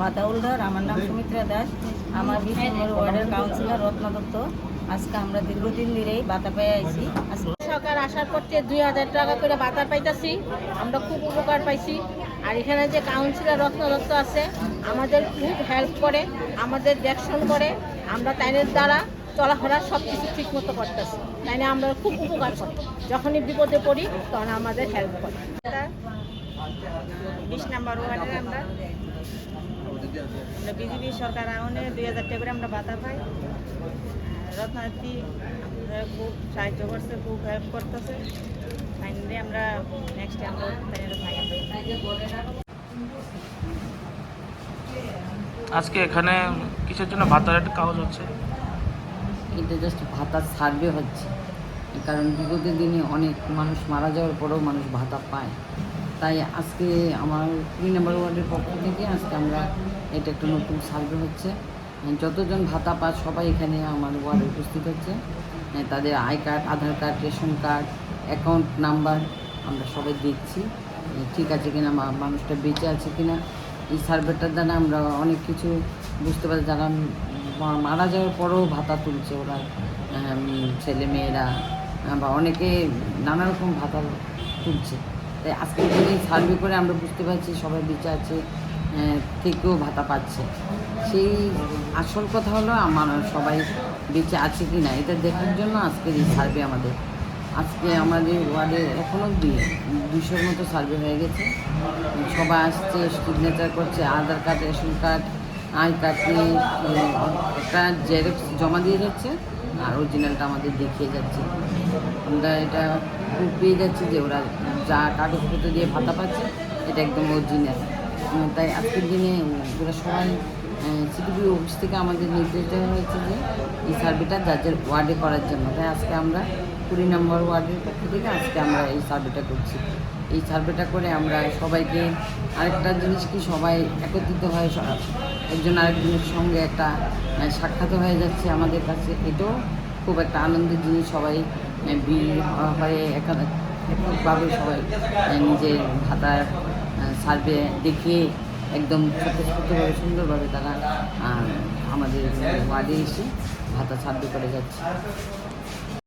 বাতাউলদার আমার নাম সুমিত্রা দাস। আমার বিশ ওয়ার্ডের কাউন্সিলর রত্ন দত্ত। আজকে আমরা দীর্ঘদিন ধরেই বাতা পেয়ে আইছি। সরকার আসার পর থেকে দুই হাজার টাকা করে বাতা পাইতাছি। আমরা খুব উপকার পাইছি। আর এখানে যে কাউন্সিলর রত্ন দত্ত আছে, আমাদের খুব হেল্প করে, আমাদের দেখশন করে। আমরা তাইনের দ্বারা চলাফেরা সব কিছু ঠিক মতো করতেছি। তাইনে আমরা খুব উপকার করি। যখনই বিপদে পড়ি, তখন আমাদের হেল্প করে। বিশ নাম্বার ওয়ার্ডে আমরা বিজেপি সরকার আউনে দুই হাজার টাকা করে আমরা ভাতা পাই। আমরা খুব সাহায্য করছে খুব হেল্প করতেছে। ফাইনালি আমরা নেক্সট আমরা আজকে এখানে কিসের জন্য ভাতার একটা কাগজ হচ্ছে? এটা জাস্ট ভাতার সার্ভে হচ্ছে। কারণ বিগত দিনে অনেক মানুষ মারা যাওয়ার পরেও মানুষ ভাতা পায়। তাই আজকে আমার কুড়ি নম্বর ওয়ার্ডের পক্ষ থেকে আজকে আমরা এটা একটা নতুন সার্ভে হচ্ছে। যতজন ভাতা পায় সবাই এখানে আমার ওয়ার্ডে উপস্থিত হচ্ছে। তাদের I card, Aadhaar card, ration card, account number আমরা সবাই দেখছি। ঠিক আছে কিনা মানুষটা বেঁচে আছে কিনা, এই সার্ভেটার দ্বারা আমরা অনেক কিছু বুঝতে পারি যারা মারা যাওয়ার পরেও ভাতা তুলছে ওরা ছেলে মেয়েরা, বা অনেকে নানা রকম ভাতা তুলছে। তাই আজকের দিনে সার্ভে করে আমরা বুঝতে পারছি সবাই বেঁচে আছে থেকেও ভাতা পাচ্ছে। সেই আসল কথা হলো আমার সবাই বেঁচে আছে কি না এটা দেখার জন্য আজকের এই সার্ভে আমাদের। আজকে আমাদের ওয়ার্ডে এখনও অব্দি দুশোর মতো সার্ভে হয়ে গেছে। সবাই আসছে সিগনেচার করছে, Aadhaar card, ration card, I card নিয়ে একটা জেরক্স জমা দিয়ে যাচ্ছে আর অরিজিনালটা আমাদের দেখিয়ে যাচ্ছে। আমরা এটা পেয়ে যাচ্ছি যে ওরা যা কাগজপত্র দিয়ে ভাতা পাচ্ছে, এটা একদম অরিজিনাল তাই আজকের দিনে ওরা সবাই সিটিপি অফিস থেকে আমাদের নির্দেশ দেওয়া হয়েছে যে এই সার্ভেটা যার ওয়ার্ডে করার জন্য। তাই আজকে আমরা কুড়ি নম্বর ওয়ার্ডের পক্ষ থেকে আজকে আমরা এই সার্ভেটা করছি। এই সার্ভেটা করে আমরা সবাইকে আরেকটা জিনিস কি সবাই একত্রিত হয় একজন আরেকজনের সঙ্গে একটা সাক্ষাৎ হয়ে যাচ্ছে আমাদের কাছে। এটাও খুব একটা আনন্দের জিনিস। সবাই আহ, ভিড় হয়ে একা- এককভাবে সবাই নিজের ভাতার সার্ভে দেখিয়ে একদম স্বতঃস্ফূর্তভাবে সুন্দরভাবে তারা আমাদের ওয়ার্ডে এসে ভাতা সার্ভে করে যাচ্ছে।